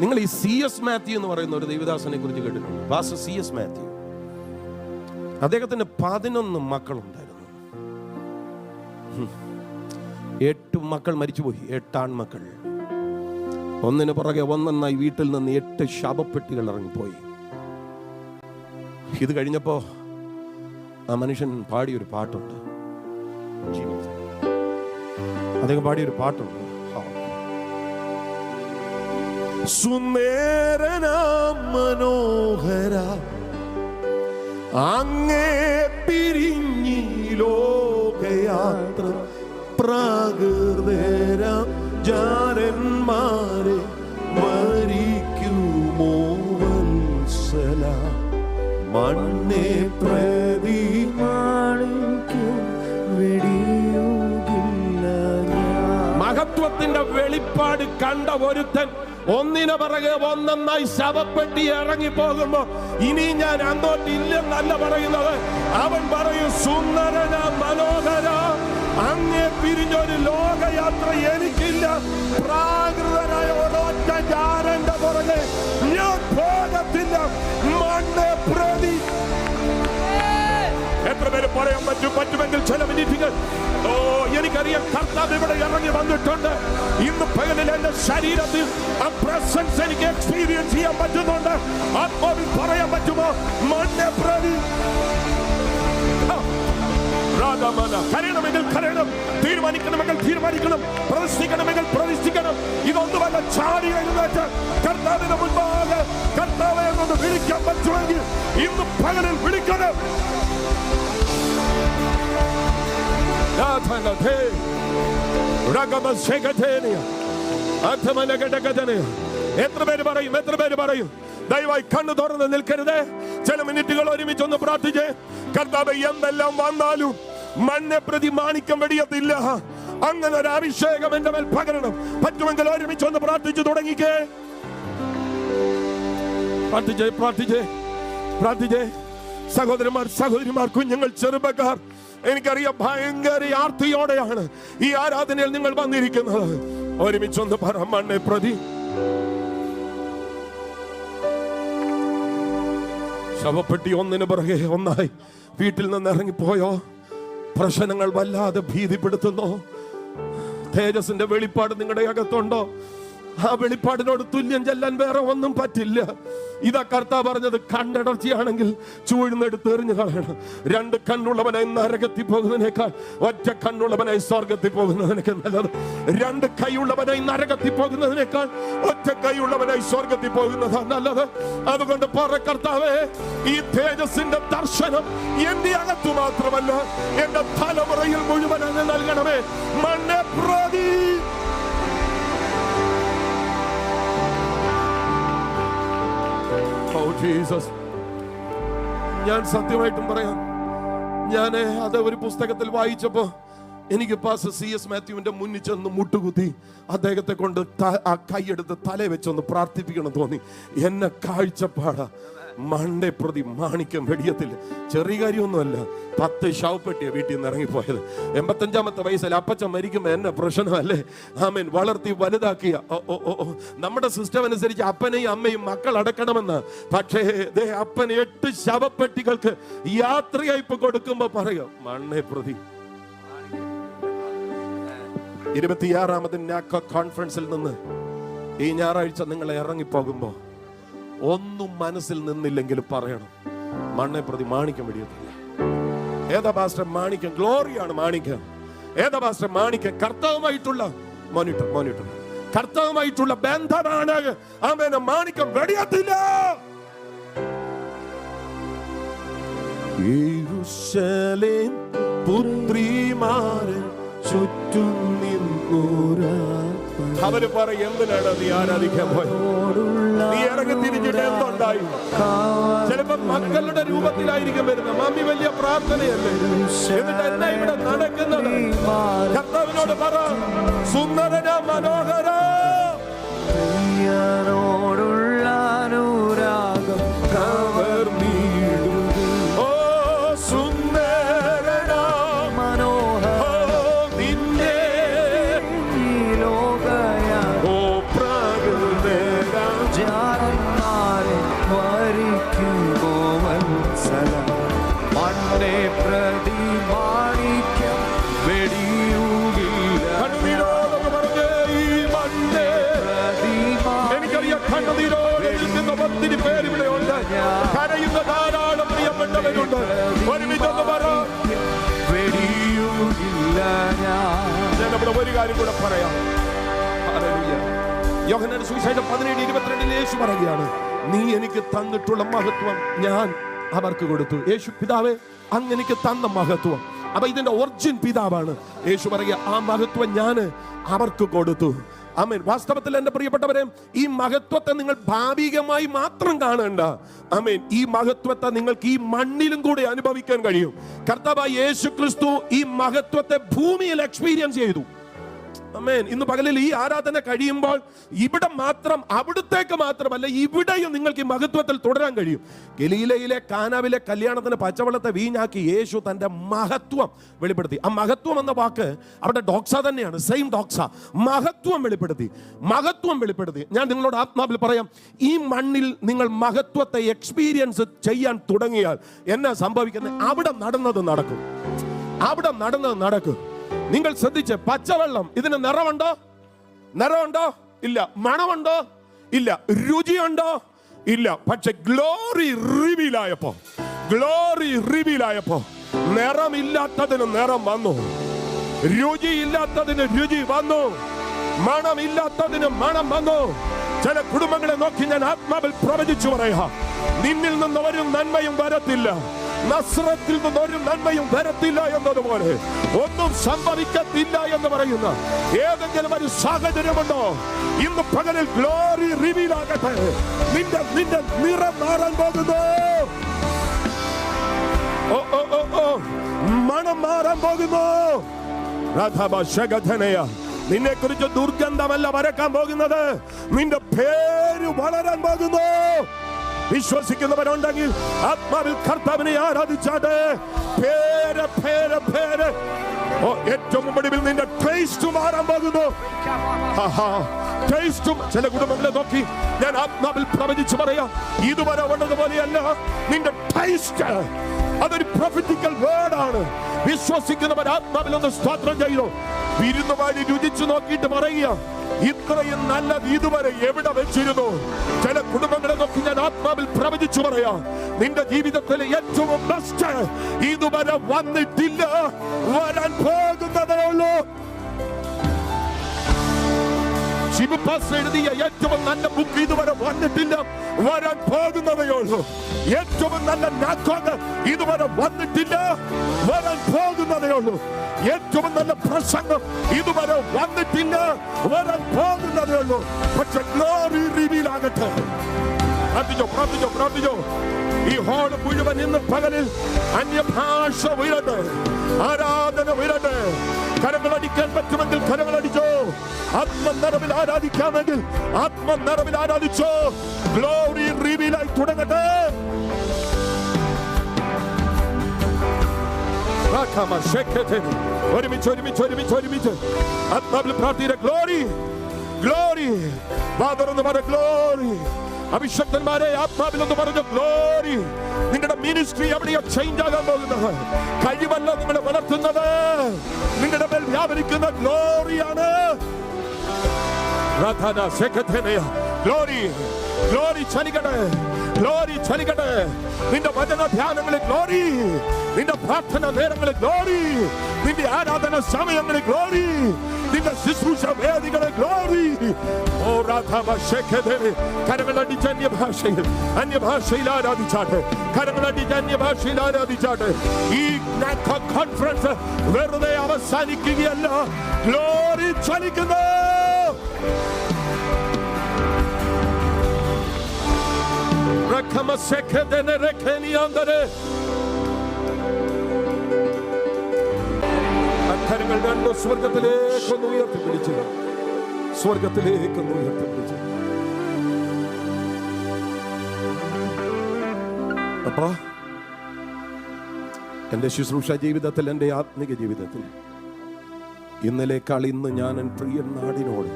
നിങ്ങൾ ഈ C S Mathew എന്ന് പറയുന്ന ഒരു ദേവിദാസനെ കുറിച്ച് കേട്ടിട്ടുണ്ട്. പാസ്റ്റർ സി എസ് മാത്യു അദ്ദേഹത്തിന് പതിനൊന്ന് മക്കളുണ്ടായിരുന്നു. എട്ട് മക്കൾ മരിച്ചുപോയി. എട്ടാൺ മക്കൾ ഒന്നിന് പുറകെ ഒന്നൊന്നായി വീട്ടിൽ നിന്ന് എട്ട് ശവപ്പെട്ടികൾ ഇറങ്ങിപ്പോയി. ഇത് കഴിഞ്ഞപ്പോ ആ മനുഷ്യൻ പാടിയൊരു പാട്ടുണ്ട്. അദ്ദേഹം പാടിയൊരു പാട്ടുണ്ട്. സുന്ദരനാം മനോഹര അങ്ങേ പിരിഞ്ഞി ലോകയാത്ര പ്രാകൃതരാം ജാരന്മാരെ മരിക്കുമോ വത്സല മണ്ണെ പ്രതി മാണിക്യം വെടിയുകില്ല. മഹത്വത്തിന്റെ വെളിപ്പാട് കണ്ട ഒരുത്തൻ ഒന്നിനു പിറകെ ഒന്നൊന്നായി ശവപ്പെട്ടി ഇറങ്ങി പോകുമ്പോ ഇനി ഞാൻ അങ്ങോട്ടില്ലെന്നല്ല പറയുന്നത്. അവൻ പറയും സുന്ദരന മനോഹര അങ്ങേ പിരിഞ്ഞൊരു ലോകയാത്ര എനിക്കില്ല. പ്രാകൃതനായ ഒരൊറ്റ ജാരന്റെ പുറകെ ഞാൻ പോകത്തില്ല. മണ്ണെ പ്രതി. എത്ര പേര് പറയാൻ പറ്റും? പറ്റുമെങ്കിൽ ചില മിനിറ്റുകൾ കർത്താവ് ഇവിടെ ഇറങ്ങി വന്നിട്ടുണ്ട്. ഇന്ന് പകലിൽ എന്റെ ശരീരത്തിൽ ആ പ്രസൻസ് എനിക്ക് എക്സ്പീരിയൻസ് ചെയ്യാൻ പറ്റുന്നുണ്ട്. ആത്മാവിൽ പറയാൻ പറ്റുമോ? മണ്ണെ പറ്റുമെങ്കിൽ ഇന്ന് പകലിൽ വിളിക്കണം. എത്ര പേര് പറയും എത്ര പേര് പറയും? ദയവായി കണ്ണു തുറന്ന് നിൽക്കരുത്. ചില മിനിറ്റുകൾ ഒരുമിച്ച് ഒന്ന് പ്രാർത്ഥിച്ച്. കർത്താവ് എന്തെല്ലാം വന്നാലും മണ്ണെ പ്രതി മാണിക്കം വെടിയത്തില്ല. അങ്ങനെ ഒരു അഭിഷേകം എന്റെ മേൽ പകരണം. പറ്റുമെങ്കിൽ ഒരുമിച്ച് ഒന്ന് പ്രാർത്ഥിച്ചു തുടങ്ങിക്കേ. പ്രാർത്ഥിച്ചേ പ്രാർത്ഥിച്ചേ പ്രാർത്ഥിച്ചേ. സഹോദരന്മാർ സഹോദരിമാർ കുഞ്ഞുങ്ങൾ ചെറുപ്പക്കാർ എനിക്കറിയാം ഭയങ്കര ആർത്തിയോടെയാണ് ഈ ആരാധനയിൽ നിങ്ങൾ വന്നിരിക്കുന്നത്. ഒരുമിച്ചൊന്ന് പറ മണ്ണെ പ്രതി. ശവപ്പെട്ടി ഒന്നിന് പുറകെ ഒന്നായി. വീട്ടിൽ നിന്ന് ഇറങ്ങിപ്പോയോ? പ്രശ്നങ്ങൾ വല്ലാതെ ഭീതിപ്പെടുത്തുന്നോ. തേജസിന്റെ വെളിപ്പാട് നിങ്ങളുടെ അകത്തുണ്ടോ? ആ വെളിപ്പാടിനോട് തുല്യം ചെല്ലാൻ വേറെ ഒന്നും പറ്റില്ല. ഇതാ കർത്താവ് പറഞ്ഞത് കണ്ടടർച്ചയാണെങ്കിൽ ചൂഴ്ന്നെടുത്ത് എറിഞ്ഞു കളയണം. രണ്ട് കണ്ണുള്ളവനായി നരകത്തിൽ പോകുന്നതിനേക്കാൾ ഒറ്റ കണ്ണുള്ളവനായി സ്വർഗത്തിൽ പോകുന്നതിനേക്കാൾ നല്ലത്. രണ്ട് കൈയുള്ളവനായി നരകത്തിൽ പോകുന്നതിനേക്കാൾ ഒറ്റ കൈയുള്ളവനായി സ്വർഗത്തിൽ പോകുന്നതാണ് നല്ലത്. അതുകൊണ്ട് പറ കർത്താവേ ഈ തേജസിന്റെ ദർശനം എന്റെ അകത്തു മാത്രമല്ല എന്റെ തലമുറയിൽ മുഴുവൻ അങ്ങ് നൽകണമേ. ജീസസ് ഞാൻ സത്യമായിട്ടും പറയാം. ഞാൻ അത് ഒരു പുസ്തകത്തിൽ വായിച്ചപ്പോ എനിക്ക് പാസ് സി എസ് മാത്യുവിന്റെ മുന്നിൽ ചെന്ന് മുട്ടുകുത്തി അദ്ദേഹത്തെ കൊണ്ട് ആ കൈയെടുത്ത് തല വെച്ചൊന്ന് പ്രാർത്ഥിപ്പിക്കണം തോന്നി. എന്നെ കാഴ്ചപ്പാട. മണ്ടേ പ്രതി മാണിക്യം വെടിയത്തില്ല ചെറിയ കാര്യമൊന്നുമല്ല. പത്ത് ശവപ്പെട്ടിയ വീട്ടിൽ നിന്ന് ഇറങ്ങിപ്പോയത്. എൺപത്തഞ്ചാമത്തെ വയസ്സിൽ അപ്പച്ചൻ മരിക്കുമ്പോ എന്നെ പ്രശ്നമല്ലേ? ആമേൻ. വളർത്തി വലുതാക്കിയ ഓ, ഓ, ഓ. നമ്മുടെ സിസ്റ്റം അനുസരിച്ച് അപ്പനെയും അമ്മയും മക്കൾ അടക്കണമെന്ന്. പക്ഷേ ദേ അപ്പൻ എട്ട് ശവപ്പെട്ടികൾക്ക് യാത്രയയപ്പ് കൊടുക്കുമ്പോ പറയാം മണ്ണേ പ്രതി ഇരുപത്തിയാറാമത് കോൺഫറൻസിൽ നിന്ന് ഈ ഞായറാഴ്ച നിങ്ങൾ ഇറങ്ങിപ്പോകുമ്പോ ഒന്നും മനസ്സിൽ നിന്നില്ലെങ്കിലും പറയണം. മണ്ണെ പ്രതി മാണിക്കം വെടിയത്തില്ല ഏതാ പാസ്റ്റർ മാണിക്യം? ഗ്ലോറിയാണ് മാണിക്യം. ഏതാ പാസ്റ്റർ മാണിക്യം? കർത്താവുമായിട്ടുള്ള മോനിട്ടർ മോനിട്ടർ കർത്താവുമായിട്ടുള്ള ബന്ധമാണ്. ആമേന മാണിക്യം വെടിയത്തില്ല. യെരൂശലേം പുത്രിമാരെ ചുറ്റും നിന്നൂരാ അവർ പറയും എന്തിനാണ് നീ ആരാധിക്കാൻ പോയത്? തിരിച്ചിട്ട് ചിലപ്പോ മക്കളുടെ രൂപത്തിലായിരിക്കും വരുന്നത്. മമ്മി വലിയ പ്രാർത്ഥനയല്ലേ? എന്നിട്ട് എന്നെ ഇവിടെ നടക്കുന്നത്? കർത്താവിനോട് പറ സുന്ദരന മനോഹര. പ്രിയനോടുള്ള അനുരാഗം. ഓ സുന്ദരന പ്രിയപ്പെട്ടവരുണ്ട് ഒരുമിച്ചൊന്ന് പറ. ഞാൻ. നമ്മുടെ ഒരു കാര്യം കൂടെ പറയാം. യോഹന്നാന്റെ സുവിശേഷം പതിനേഴ് ഇരുപത്തിരണ്ടിൽ യേശു പറയുകയാണ് നീ എനിക്ക് തന്നിട്ടുള്ള മഹത്വം ഞാൻ അവർക്ക് കൊടുത്തു. യേശു പിതാവേ അങ്ങ് എനിക്ക് തന്ന മഹത്വം. അപ്പൊ ഇതിന്റെ ഒറിജിൻ പിതാവാണ്. യേശു പറയുക ആ മഹത്വം ഞാൻ അവർക്ക് കൊടുത്തു. ആമേൻ. വാസ്തവത്തിൽ എന്റെ പ്രിയപ്പെട്ടവരെ ഈ മഹത്വത്തെ നിങ്ങൾ ഭാവികമായി മാത്രം കാണേണ്ട. ആമേൻ. ഈ മഹത്വത്തെ നിങ്ങൾക്ക് ഈ മണ്ണിലും കൂടെ അനുഭവിക്കാൻ കഴിയും. കർത്താവായ യേശു ക്രിസ്തു ഈ മഹത്വത്തെ ഭൂമിയിൽ എക്സ്പീരിയൻസ് ചെയ്തു. അമേൻ ഇന്ന് പകലിൽ ഈ ആരാധന കഴിയുമ്പോൾ ഇവിടെ മാത്രം അവിടുത്തേക്ക് മാത്രമല്ല ഇവിടെയും നിങ്ങൾക്ക് ഈ മഹത്വത്തിൽ തുടരാൻ കഴിയും. ഗലീലയിലെ കാനാവിലെ കല്യാണത്തിന് പച്ചവെള്ളത്തെ വീഞ്ഞാക്കി യേശു തന്റെ മഹത്വം വെളിപ്പെടുത്തി. ആ മഹത്വം എന്ന വാക്ക് അവിടെ ഡോക്സ തന്നെയാണ്. സെയിം ഡോക്സ. മഹത്വം വെളിപ്പെടുത്തി. മഹത്വം വെളിപ്പെടുത്തി. ഞാൻ നിങ്ങളോട് ആത്മാവിൽ പറയാം ഈ മണ്ണിൽ നിങ്ങൾ മഹത്വത്തെ എക്സ്പീരിയൻസ് ചെയ്യാൻ തുടങ്ങിയാൽ എന്നാ സംഭവിക്കുന്നത് അവിടെ നടന്നത് നടക്കും. അവിടെ നടന്നത് നടക്കും. നിങ്ങൾ ശ്രദ്ധിച്ച് പച്ചവെള്ളം ഇതിന് നിറമുണ്ടോ നിറമുണ്ടോ ഇല്ല. മണമുണ്ടോ? ഇല്ല. രുചിയുണ്ടോ? ഇല്ല. പക്ഷെ ഗ്ലോറി റിവീലായപ്പോ ഗ്ലോറി റിവീലായപ്പോ നിറമില്ലാത്തതിന് നിറം വന്നു. രുചിയില്ലാത്തതിന് രുചി വന്നു. മണമില്ലാത്തതിന് മണം വന്നു. ചില കുടുംബങ്ങളെ നോക്കി ഞാൻ ആത്മാവിൽ പ്രവചിച്ചു പറയാ നിന്നിൽ നിന്ന് ഒരു നന്മയും വരത്തില്ല. നസ്രത്തിൽ നിന്ന് ഒരു നന്മയും വരത്തില്ല എന്നതുപോലെ ഒന്നും സംഭവിക്കത്തില്ല എന്ന് പറയുന്ന ഏതെങ്കിലും ഒരു സാഹചര്യമുണ്ടോ? ഇന്ന് പകലിൽ ഗ്ലോറി റിവീൽ ആകട്ടെ. നിന്റെ നിന്റെ നിറം മാറാൻ പോകുന്നു. ഓ ഓ ഓ ഓ മണം മാറാൻ പോകുന്നു. നിന്നെ കുറിച്ച് ദുർഗന്ധമല്ല വരക്കാൻ പോകുന്നത്. നിന്റെ പേര് വളരാൻ പോകുന്നു. വിശ്വസിക്കുന്നവരുണ്ടെങ്കിൽ ആത്മാവിൽ കർത്താവിനെ ആരാധിച്ചാട്ടെ? പേര് പേര് പേര്. ഏറ്റവും ഒടുവിൽ നിന്റെ ടേസ്റ്റ് മാറാൻ പോകുന്നു. ടേസ്റ്റും ചില കുടുംബങ്ങളെ നോക്കി ഞാൻ ആത്മാവിൽ പ്രവചിച്ചു പറയാം. ഇതുവരെ ഉള്ളതുപോലെയല്ല. നിന്റെ ടേസ്റ്റ് അതൊരു വേർഡ് ആണ്. വിശ്വസിക്കുന്നവർ ആത്മാവിൽ ഒന്ന് സ്തോത്രം ചെയ്തു. വിരുന്നുമാരി രുചിച്ചു നോക്കിയിട്ട് പറയുക ഇത്രയും നല്ലത് ഇതുവരെ എവിടെ വെച്ചിരുന്നു? ചില കുടുംബങ്ങളെ നോക്കി ഞാൻ ആത്മാവിൽ പ്രവചിച്ചു പറയാ. നിന്റെ ജീവിതത്തിലെ ഏറ്റവും ബെസ്റ്റ് ഇതുവരെ വന്നിട്ടില്ല. വരാൻ പോകുന്നതേ ഉള്ളൂ. ശിവപാസ് എഴുതിയ ഏറ്റവും നല്ല ബുക്ക് ഇതുവരെ വന്നിട്ടില്ല. വരാൻ പോകുന്നതേ ഉള്ളൂ. ഏറ്റവും നല്ല നാക്കോങ് ഇതുവരെ വന്നിട്ടില്ല. വരാൻ പോകുന്നതേ ഉള്ളൂ. ഏറ്റവും നല്ല പ്രസംഗം ഇതുവരെ വന്നിട്ടില്ല. വരാൻ പോകുന്നതേ ഉള്ളൂ. പക്ഷെ ഗ്ലോറി റിവീൽ ആകട്ടെ. പ്രാർത്ഥിച്ചോ പ്രാർത്ഥിച്ചോ പ്രാർത്ഥിച്ചോ. ഈ ഹോൾ മുഴുവൻ ഇന്ന് പകലിൽ അന്യഭാഷ ഉയരട്ടെ. ആരാധന ഉയരട്ടെ. കരങ്ങളടിക്കാൻ പറ്റുമെങ്കിൽ കരങ്ങളടിച്ചോ ആത്മനിറവിൽ ആരാധിക്കാമെങ്കിൽ ആത്മനിറവിൽ ആരാധിച്ചോ. ഗ്ലോറി റിവീലായി തുടങ്ങട്ടെ. റാഖാമ ശേഖരത്തിന്. ഒരുമിച്ച് ഒരുമിച്ച് ഒരുമിച്ച് ഒരുമിച്ച്. ആത്മാവിൽ പ്രാർത്ഥിയുടെ ഗ്ലോറി ഗ്ലോറി വാതറന്ന് പറ ഗ്ലോറി അഭിഷക്തന്മാരെ ആത്മാവിൽ എന്ന് പറഞ്ഞു ഗ്ലോറി നിങ്ങളുടെ മിനിസ്ട്രി എവിടെയോ ചേഞ്ച് ആകാൻ പോകുന്നത്? കഴിവല്ല നിങ്ങളെ വളർത്തുന്നത്. നിങ്ങളുടെ മേൽ വ്യാപരിക്കുന്ന ഗ്ലോറിയാണ് ഗ്ലോറി ഗ്ലോറി ചലിക്കട്ടെ ഗ്ലോറി ചലിക്കട്ടെ. നിന്റെ വചന ധ്യാനങ്ങളിൽ ഗ്ലോറി നിന്റെ പ്രാർത്ഥന നേരങ്ങളിൽ ഗ്ലോറി നിന്റെ ആരാധന സമയങ്ങളിൽ glory നിന്റെ ശുശ്രൂഷ വേദികളെ ഗ്ലോറി ഓ രാധാവ ശേഖരേ കരങ്ങളടിച്ച് അന്യഭാഷയിൽ അന്യഭാഷയിൽ ആരാധിച്ചാട്ടെ കരങ്ങളടിച്ച് അന്യഭാഷയിൽ ആരാധിച്ചാട്ടെ ഈ കോൺഫറൻസ് വെറുതെ അവസാനിക്കുകയല്ല ഗ്ലോറി ചലിക്കുന്നു Rakama sekedene rekeni andere. അക്കരങ്ങൾ രണ്ട് സ്വർഗത്തിലേക്കൊന്ന് ഉയർത്തിപ്പിടിച്ച് സ്വർഗത്തിലേക്കൊന്ന് ഉയർത്തിപ്പിടിച്ച് അപ്പാ എന്റെ ശുശ്രൂഷ ജീവിതത്തിൽ എന്റെ ആത്മീക ജീവിതത്തിൽ ഇന്നലേക്കാൾ ഇന്ന് ഞാൻ എൻ പ്രിയ നാടിനോട്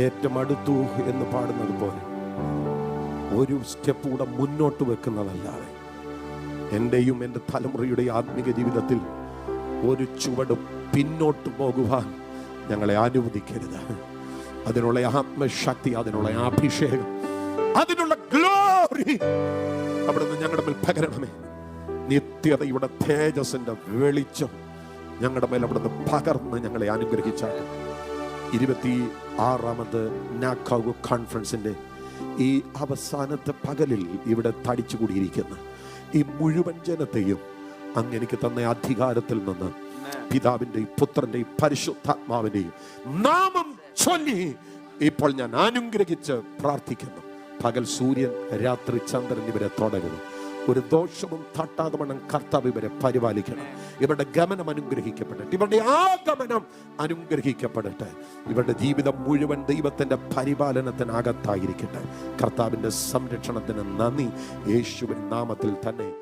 ഏറ്റവും അടുത്തു എന്ന് പാടുന്നത് പോലെ ഒരു സ്റ്റെപ്പ് കൂടെ മുന്നോട്ട് വെക്കുന്നതല്ലാതെ എന്റെയും എന്റെ തലമുറയുടെ ആത്മീക ജീവിതത്തിൽ ഒരു ചുവട് പിന്നോട്ട് പോകുവാൻ ഞങ്ങളെ അനുവദിക്കരുത്. അതിനുള്ള ആത്മശക്തി അതിനുള്ള അഭിഷേകം അതിനുള്ള ഗ്ലോറി അവിടുന്ന് ഞങ്ങളുടെ മേൽ പകരണമേ. നിത്യതയുടെ തേജസിന്റെ വെളിച്ചം ഞങ്ങളുടെ മേൽ അവിടുന്ന് പകർന്ന് ഞങ്ങളെ അനുഗ്രഹിച്ചാൽ. ഇരുപത്തി ആറാമത് നാക്കാവു കോൺഫറൻസിന്റെ ഈ അവസാനത്തെ പകലിൽ ഇവിടെ തടിച്ചു കൂടിയിരിക്കുന്ന ഈ മുഴുവൻ ജനത്തെയും അങ്ങ് എനിക്ക് തന്ന അധികാരത്തിൽ നിന്ന് പിതാവിന്റെയും പുത്രന്റെയും പരിശുദ്ധാത്മാവിന്റെയും നാമം ചൊല്ലി ഇപ്പോൾ ഞാൻ അനുഗ്രഹിച്ച് പ്രാർത്ഥിക്കുന്നു. പകൽ സൂര്യൻ രാത്രി ചന്ദ്രൻ ഇവരെ തുടരുന്നു ഒരു ദോഷവും തട്ടാതെ വണ്ണം കർത്താവ് ഇവരെ പരിപാലിക്കണം. ഇവരുടെ ഗമനം അനുഗ്രഹിക്കപ്പെടട്ടെ. ഇവരുടെ ആഗമനം അനുഗ്രഹിക്കപ്പെടട്ടെ. ഇവരുടെ ജീവിതം മുഴുവൻ ദൈവത്തിന്റെ പരിപാലനത്തിനകത്തായിരിക്കട്ടെ. കർത്താവിന്റെ സംരക്ഷണത്തിന് നന്ദി. യേശുവിൻ നാമത്തിൽ തന്നെ